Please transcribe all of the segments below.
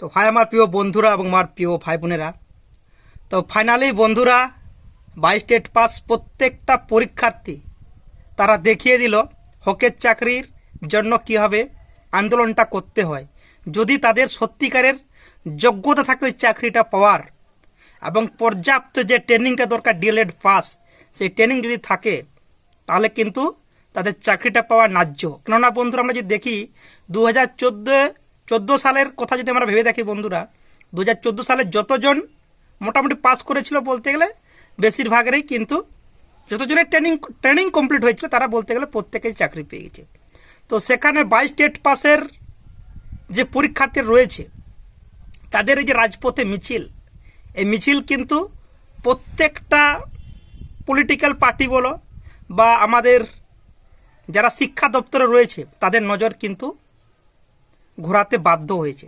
তো ভাই, আমার প্রিয় বন্ধুরা এবং আমার প্রিয় ভাই বোনেরা, তো ফাইনালি বন্ধুরা বাই স্টেট পাস প্রত্যেকটা পরীক্ষার্থী তারা দেখিয়ে দিল হকের চাকরির জন্য কীভাবে আন্দোলনটা করতে হয়। যদি তাদের সত্যিকারের যোগ্যতা থাকে ওই চাকরিটা পাওয়ার এবং পর্যাপ্ত যে ট্রেনিংটা দরকার ডিএলএড পাস সেই ট্রেনিং যদি থাকে, তাহলে কিন্তু তাদের চাকরিটা পাওয়া ন্যায্য। কেননা বন্ধুরা, আমরা যদি দেখি দু হাজার চোদ্দ চোদ্দ সালের কথা যদি আমরা ভেবে দেখি বন্ধুরা দু হাজার চোদ্দ সালে যতজন মোটামুটি পাস করেছিল বলতে গেলে, বেশিরভাগেরই কিন্তু যতজনের ট্রেনিং ট্রেনিং কমপ্লিট হয়েছিল, তারা বলতে গেলে প্রত্যেকেই চাকরি পেয়ে গেছে। তো সেখানে বাই স্টেট পাসের যে পরীক্ষার্থী রয়েছে, তাদের এই যে রাজপথে মিছিল, এই মিছিল কিন্তু প্রত্যেকটা পলিটিক্যাল পার্টি বলো বা আমাদের যারা শিক্ষা দপ্তরে রয়েছে, তাদের নজর কিন্তু ঘোরাতে বাধ্য হয়েছে।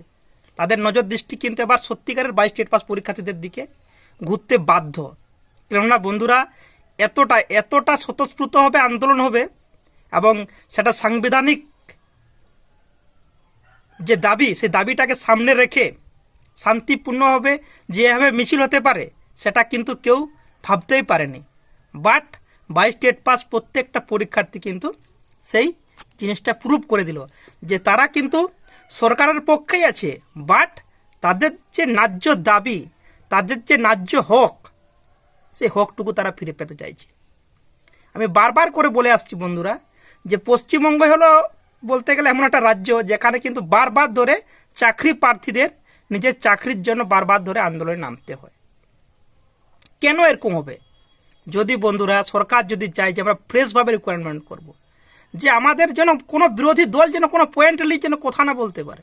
তাদের নজর দৃষ্টি কিন্তু এবার সত্যিকারের বাইশ স্টেট পাস পরীক্ষার্থীদের দিকে ঘুরতে বাধ্য। কেননা বন্ধুরা, এতটা এতটা স্বতঃস্ফূর্ত হবে আন্দোলন হবে এবং সেটা সাংবিধানিক যে দাবি, সেই দাবিটাকে সামনে রেখে শান্তিপূর্ণভাবে যেভাবে মিছিল হতে পারে, সেটা কিন্তু কেউ ভাবতেই পারেনি। বাট বাই স্টেট পাস প্রত্যেকটা পরীক্ষার্থী কিন্তু সেই জিনিসটা প্রুভ করে দিল যে তারা কিন্তু সরকারের পক্ষেই আছে বাট তাদের যে ন্যায্য দাবি, তাদের যে ন্যায্য হক সেই হকটুকু তারা ফিরে পেতে চাইছে আমি বারবার করে বলে আসছি বন্ধুরা যে পশ্চিমবঙ্গ হলো বলতে গেলে এমন একটা রাজ্য যেখানে কিন্তু বারবার ধরে চাকরি প্রার্থীদের নিজের চাকরির জন্য বারবার ধরে আন্দোলনে নামতে হয় কেন এরকম হবে যদি বন্ধুরা সরকার যদি চায় যে আমরা ফ্রেশভাবে রিকোয়ারমেন্ট করব। যে আমাদের যেন কোনো বিরোধী দল যেন কোনো পয়েন্ট নিয়ে যেন কথা না বলতে পারে।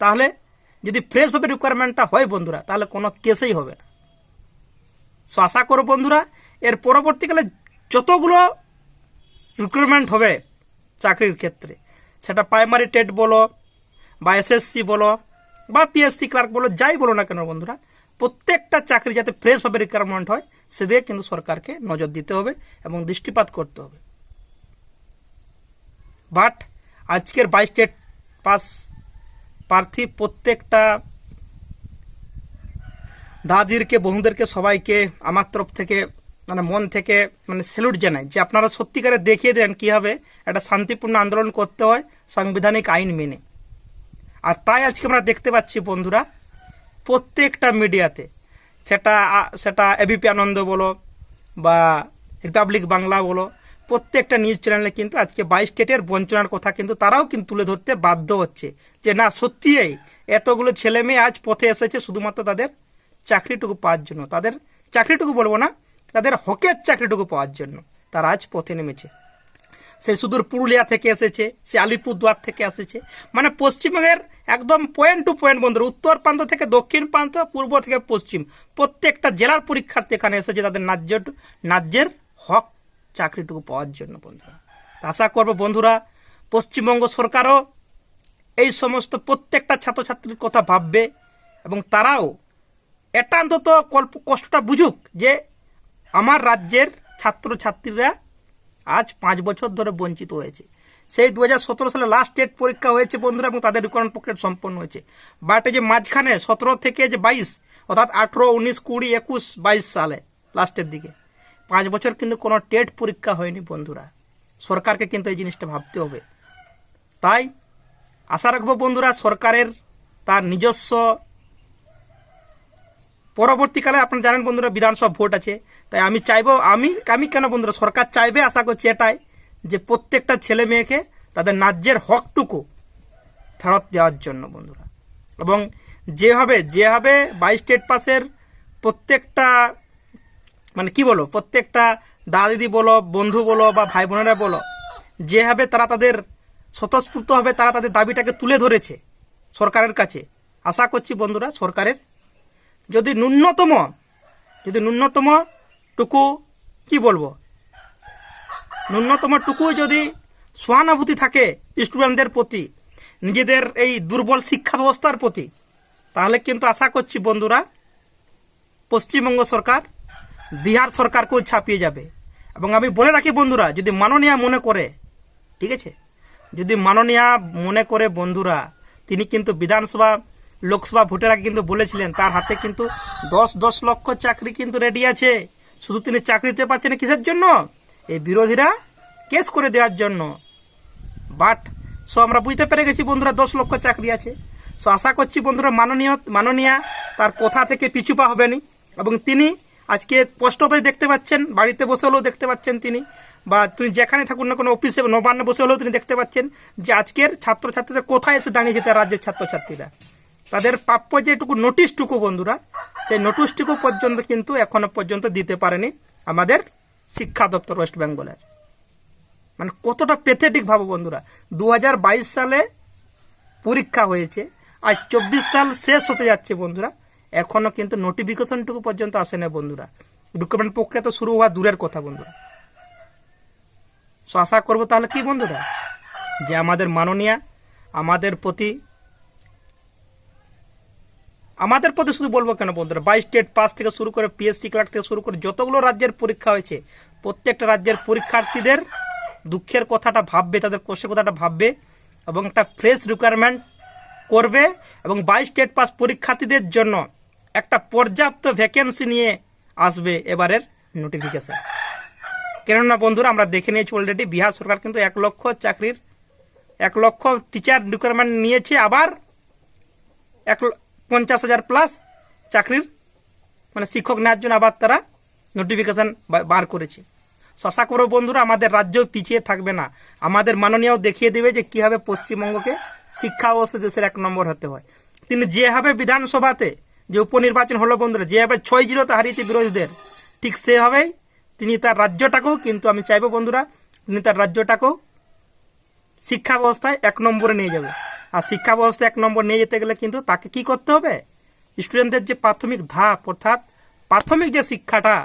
তাহলে যদি ফ্রেশভাবে রিকোয়ারমেন্টটা হয় বন্ধুরা, তাহলে কোনো কেসেই হবে না। সো আশা করো বন্ধুরা, এর পরবর্তীকালে যতগুলো রিক্রুটমেন্ট হবে চাকরির ক্ষেত্রে, সেটা প্রাইমারি টেট বলো, বা এসএসসি বলো, বা পিএসসি ক্লার্ক বলো, যাই বলো না কেন বন্ধুরা, প্রত্যেকটা চাকরি যাতে ফ্রেশভাবে রিকোয়ারমেন্ট হয়, সেদিকে কিন্তু সরকারকে নজর দিতে হবে এবং দৃষ্টিপাত করতে হবে। বাট আজকের বাই স্টেট পাস প্রার্থী প্রত্যেকটা দাদিরকে, বন্ধুদেরকে, সবাইকে আমার তরফ থেকে মানে মন থেকে মানে স্যালুট জানাই যে আপনারা সত্যিকারে দেখিয়ে দেন কীভাবে একটা শান্তিপূর্ণ আন্দোলন করতে হয় সাংবিধানিক আইন মেনে। আর তাই আজকে আমরা দেখতে পাচ্ছি বন্ধুরা, প্রত্যেকটা মিডিয়াতে সেটা সেটা এবিপি আনন্দ বলো বা রিপাবলিক বাংলা বলো প্রত্যেকটা নিউজ চ্যানেলে কিন্তু আজকে বাই স্টেটের বঞ্চনার কথা কিন্তু তারাও কিন্তু তুলে ধরতে বাধ্য হচ্ছে যে না সত্যিই এতগুলো ছেলে মেয়ে আজ পথে এসেছে শুধুমাত্র তাদের চাকরিটুকু পাওয়ার জন্য। তাদের চাকরিটুকু বলব না, তাদের হকের চাকরিটুকু পাওয়ার জন্য তারা আজ পথে নেমেছে। সে সুদূর পুরুলিয়া থেকে এসেছে সে আলিপুরদুয়ার থেকে এসেছে। মানে পশ্চিমবঙ্গের একদম পয়েন্ট টু পয়েন্ট বন্ধুরা উত্তর প্রান্ত থেকে দক্ষিণ প্রান্ত, পূর্ব থেকে পশ্চিম। প্রত্যেকটা জেলার পরীক্ষার্থী এখানে এসেছে, তাদের ন্যায্য ন্যায্যের হক চাকরিটুকু পাওয়ার জন্য, বন্ধুরা। আশা করব, বন্ধুরা, পশ্চিমবঙ্গ সরকারও এই সমস্ত প্রত্যেকটা ছাত্রছাত্রীর কথা ভাববে এবং তারাও এটা অন্তত কল্প, কষ্টটা বুঝুক যে আমার রাজ্যের ছাত্রছাত্রীরা আজ পাঁচ বছর ধরে বঞ্চিত হয়েছে। সেই দু হাজার সতেরো সালে লাস্ট ডেট পরীক্ষা হয়েছে, বন্ধুরা, এবং তাদের রিকোয়ারমেন্ট প্রক্রিয়া সম্পন্ন হয়েছে। বাট যে মাঝখানে সতেরো থেকে যে বাইশ, অর্থাৎ আঠেরো, উনিশ, কুড়ি, একুশ, বাইশ সালে লাস্টের দিকে পাঁচ বছর কিন্তু কোনো টেট পরীক্ষা হয়নি বন্ধুরা। সরকারকে কিন্তু এই জিনিসটা ভাবতে হবে। তাই আশা রাখব বন্ধুরা, সরকারের তার নিজস্ব পরবর্তীকালে আপনারা জানেন বন্ধুরা, বিধানসভা ভোট আছে। তাই আমি চাইব, আমি আমি কেন বন্ধুরা, সরকার চাইবে? আশা করছি এটাই যে প্রত্যেকটা ছেলে মেয়েকে তাদের ন্যায্যের হকটুকু ফেরত দেওয়ার জন্য বন্ধুরা। এবং যেভাবে যেভাবে বাই স্টেট পাসের প্রত্যেকটা মানে কি বলো? প্রত্যেকটা দাদা দিদি বলো, বন্ধু বলো বা ভাই বোনেরা বলো, যেভাবে তারা তাদের স্বতঃস্ফূর্তভাবে তারা তাদের দাবিটাকে তুলে ধরেছে সরকারের কাছে, আশা করছি বন্ধুরা সরকারের, যদি ন্যূনতম যদি ন্যূনতম টুকু, কি বলব? ন্যূনতম টুকু যদি সহানুভূতি থাকে স্টুডেন্টদের প্রতি, নিজেদের এই দুর্বল শিক্ষা ব্যবস্থার প্রতি, তাহলে কিন্তু আশা করছি বন্ধুরা পশ্চিমবঙ্গ সরকার বিহার সরকারকেও ছাপিয়ে যাবে। এবং আমি বলে রাখি বন্ধুরা, যদি মাননীয়া মনে করে, ঠিক আছে? যদি মাননীয়া মনে করে বন্ধুরা, তিনি কিন্তু বিধানসভা, লোকসভা ভোটের আগে কিন্তু বলেছিলেন, তার হাতে কিন্তু দশ দশ লক্ষ চাকরি কিন্তু রেডি আছে। শুধু তিনি চাকরি দিতে পারছেন কিসের জন্য? এই বিরোধীরা কেস করে দেওয়ার জন্য। বাট, সো আমরা বুঝতে পেরে গেছি বন্ধুরা, দশ লক্ষ চাকরি আছে। সো আশা করছি বন্ধুরা, মাননীয়, মাননীয়া তার কথা থেকে পিছু পা হবেনি। এবং তিনি আজকে স্পষ্টতই দেখতে পাচ্ছেন, বাড়িতে বসে হলেও দেখতে পাচ্ছেন তিনি, বা তিনি যেখানে থাকুন না কোনো অফিসে নবান্নে বসে হলেও তিনি দেখতে পাচ্ছেন যে আজকের ছাত্রছাত্রীরা কোথায় এসে দাঁড়িয়েছে তার রাজ্যের ছাত্রছাত্রীরা। তাদের প্রাপ্য যেটুকু নোটিশটুকু বন্ধুরা, সেই নোটিশটুকু পর্যন্ত কিন্তু এখনও পর্যন্ত দিতে পারেনি আমাদের শিক্ষা দপ্তর ওয়েস্ট বেঙ্গলের। মানে কতটা পেথেটিক ভাবো বন্ধুরা দু হাজার বাইশ সালে পরীক্ষা হয়েছে আর চব্বিশ সাল শেষ হতে যাচ্ছে বন্ধুরা এখনও কিন্তু নোটিফিকেশনটুকু পর্যন্ত আসে না বন্ধুরা। রিক্রুটমেন্ট প্রক্রিয়া তো শুরু হওয়া দূরের কথা বন্ধুরা। সো আশা করব তাহলে কি বন্ধুরা? যে আমাদের মাননীয়া, আমাদের প্রতি আমাদের প্রতি শুধু বলব কেন বন্ধুরা বাই স্টেট পাস থেকে শুরু করে পিএসসি ক্লার্ক থেকে শুরু করে যতগুলো রাজ্যের পরীক্ষা হয়েছে, প্রত্যেকটা রাজ্যের পরীক্ষার্থীদের দুঃখের কথাটা ভাববে, তাদের কষ্টের কথাটা ভাববে এবং একটা ফ্রেশ রিকোয়ারমেন্ট করবে এবং বাই স্টেট পাস পরীক্ষার্থীদের জন্য একটা পর্যাপ্ত ভ্যাকেন্সি নিয়ে আসবে এবারের নোটিফিকেশান কেননা বন্ধুরা, আমরা দেখে নিয়েছি অলরেডি বিহার সরকার কিন্তু এক লক্ষ চাকরির, এক লক্ষ টিচার রিকোয়ারমেন্ট নিয়েছে আবার এক পঞ্চাশ হাজার প্লাস চাকরির মানে শিক্ষক নেওয়ার জন্য আবার তারা নোটিফিকেশান বার করেছে। শশা করো বন্ধুরা, আমাদের রাজ্য পিছিয়ে থাকবে না। আমাদের মাননীয় দেখিয়ে দেবে যে কীভাবে পশ্চিমবঙ্গকে শিক্ষা ব্যবস্থা দেশের এক নম্বর হতে হয়। তিনি যেভাবে বিধানসভাতে যে উপনির্বাচন হলো বন্ধুরা যেভাবে ছয় জিরোতে হারিয়েছে বিরোধীদের, ঠিক সেভাবেই তিনি তার রাজ্যটাকেও, কিন্তু আমি চাইব বন্ধুরা, তিনি তার রাজ্যটাকেও শিক্ষা ব্যবস্থায় এক নম্বরে নিয়ে যাবে। আর শিক্ষা ব্যবস্থা এক নম্বর নিয়ে যেতে গেলে কিন্তু তাকে কি করতে হবে? স্টুডেন্টদের যে প্রাথমিক ধাপ, অর্থাৎ প্রাথমিক যে শিক্ষাটা,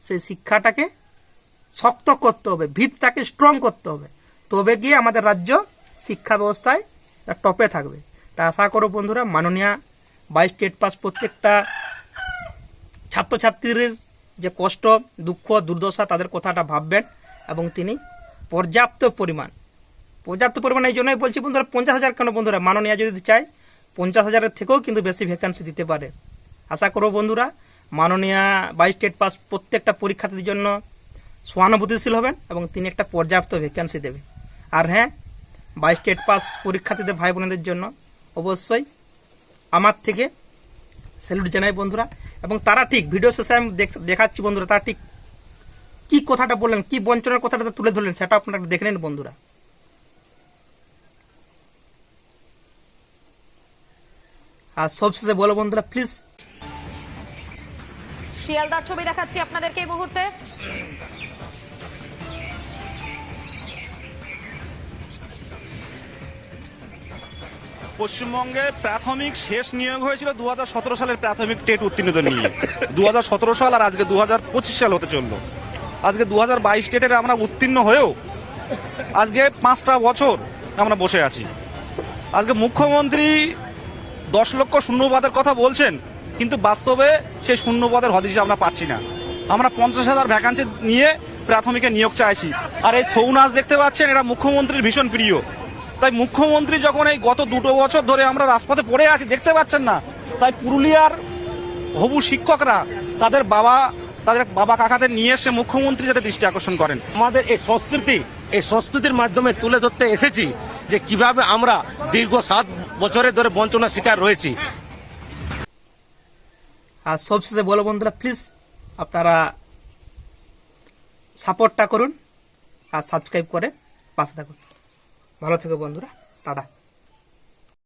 সেই শিক্ষাটাকে শক্ত করতে হবে, ভিতটাকে স্ট্রং করতে হবে। তবে গিয়ে আমাদের রাজ্য শিক্ষা ব্যবস্থায় টপে থাকবে। তা আশা করো বন্ধুরা, মাননীয় বাই স্টেট পাস প্রত্যেকটা ছাত্রছাত্রীর যে কষ্ট, দুঃখ, দুর্দশা, তাদের কথাটা ভাববেন এবং তিনি পর্যাপ্ত পরিমাণ পর্যাপ্ত পরিমাণ এই জন্যই বলছি বন্ধুরা, পঞ্চাশ হাজার কেন বন্ধুরা? মাননীয় যদি চায়, পঞ্চাশ হাজারের থেকেও কিন্তু বেশি ভ্যাকান্সি দিতে পারে। আশা করো বন্ধুরা, মাননীয় বাই স্টেট পাস প্রত্যেকটা পরীক্ষার্থীর জন্য সহানুভূতিশীল হবেন এবং তিনি একটা পর্যাপ্ত ভ্যাকান্সি দেবে আর হ্যাঁ বাই স্টেট পাস পরীক্ষার্থীদের ভাই বোনেদের জন্য অবশ্যই আমার থেকে। স্যালুট জানাই বন্ধুরা। এবং তারা ঠিক ভিডিও শেষে আমি দেখ- দেখাচ্ছি বন্ধুরা, তারা ঠিক কি কথাটা বললেন, কি বঞ্চনার কথাটা তুলে ধরলেন সেটা আপনারা দেখে নিন বন্ধুরা। আর সবশেষে বলো বন্ধুরা প্লিজ শিয়ালদার ছবি দেখাচ্ছি আপনাদেরকে এই মুহূর্তে। পশ্চিমবঙ্গে প্রাথমিক শেষ নিয়োগ হয়েছিল দু হাজার সতেরো সালের প্রাথমিক টেট উত্তীর্ণদের নিয়ে। দু হাজার সতেরো সাল আর আজকে দুহাজার পঁচিশ সাল হতে চলল। আজকে দু হাজার বাইশ টেটের আমরা উত্তীর্ণ হয়েও আজকে পাঁচটা বছর আমরা বসে আছি। আজকে মুখ্যমন্ত্রী দশ লক্ষ শূন্যপদের কথা বলছেন, কিন্তু বাস্তবে সেই শূন্যপদের হদিশ আমরা পাচ্ছি না। আমরা পঞ্চাশ হাজার ভ্যাকান্সি নিয়ে প্রাথমিকে নিয়োগ চাইছি। আর এই ছৌ নাচ দেখতে পাচ্ছেন, এরা মুখ্যমন্ত্রীর ভীষণ প্রিয়। তাই মুখ্যমন্ত্রী যখন এই গত দুটো বছর ধরে আমরা রাজপথে পড়ে আছি দেখতে পাচ্ছেন না। তাই পুরুলিয়ার হবু শিক্ষকরা তাদের বাবা তাদের বাবা কাকাদের নিয়ে এসে মুখ্যমন্ত্রী যাতে দৃষ্টি আকর্ষণ করেন। আমাদের এই সংস্কৃতি এই সংস্কৃতির মাধ্যমে তুলে ধরতে এসেছি যে কীভাবে আমরা দীর্ঘ সাত বছরের ধরে বঞ্চনা শিকার রয়েছি। আর সবশেষে বলো বন্ধুরা প্লিজ আপনারা সাপোর্টটা করুন আর সাবস্ক্রাইব করে পাশে থাকুন। ভালো থেকো বন্ধুরা টাটা